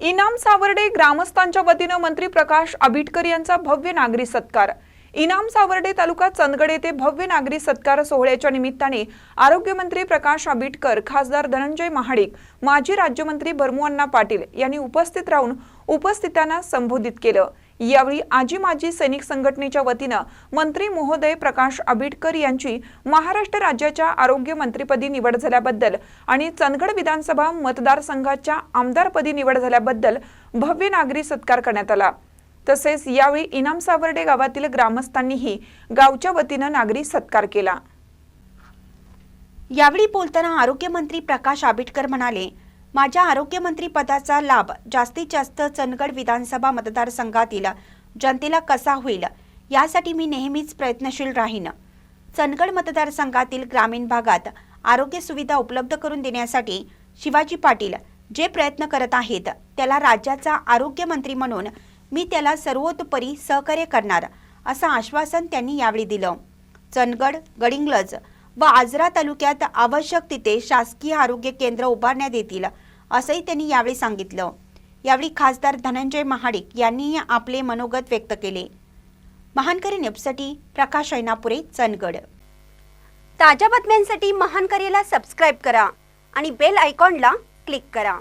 इनाम सावर्डे ग्रामस्थांच्या वतीनं मंत्री प्रकाश आबिटकर यांचा भव्य नागरी सत्कार. इनाम सावर्डे तालुका चंदगड येथे भव्य नागरी सत्कार सोहळ्याच्या निमित्ताने आरोग्यमंत्री प्रकाश आबिटकर खासदार धनंजय महाडिक माजी राज्यमंत्री भरमुअण्णा पाटील यांनी उपस्थित राहून उपस्थितांना संबोधित केलं. यावेळी आजी माजी सैनिक संघटनेच्या वतीनं मंत्री महोदय प्रकाश आबिटकर यांची महाराष्ट्र राज्याच्या आरोग्य मंत्रीपदी निवड झाल्याबद्दल आणि चंदगड विधानसभा मतदारसंघाच्या आमदारपदी निवड झाल्याबद्दल भव्य नागरी सत्कार करण्यात आला. तसेच यावेळी इनाम सावर्डे गावातील ग्रामस्थांनीही गावच्या वतीनं नागरी सत्कार केला. यावेळी बोलताना आरोग्यमंत्री प्रकाश आबिटकर म्हणाले माझ्या आरोग्यमंत्री पदाचा लाभ जास्तीत जास्त चंदगड विधानसभा मतदारसंघातील जनतेला कसा होईल? यासाठी मी नेहमीच प्रयत्नशील राहीन. चंदगड मतदारसंघातील ग्रामीण भागात आरोग्य सुविधा उपलब्ध करून देण्यासाठी शिवाजी पाटील जे प्रयत्न करत आहेत त्याला राज्याचा आरोग्यमंत्री म्हणून मी त्याला सर्वतोपरी सहकार्य करणार असं आश्वासन त्यांनी यावेळी दिलं. चंदगड गडिंग्लज व आजरा तालुक्यात आवश्यक तिथे शासकीय आरोग्य केंद्र उभारण्यात येतील असंही त्यांनी यावेळी सांगितलं. यावेळी खासदार धनंजय महाडिक यांनी आपले मनोगत व्यक्त केले. महानकरी नेपसाठी प्रकाश ऐनापुरे चंदगड. ताज्या बातम्यांसाठी महानकरीला सबस्क्राईब करा आणि बेल आयकॉनला क्लिक करा.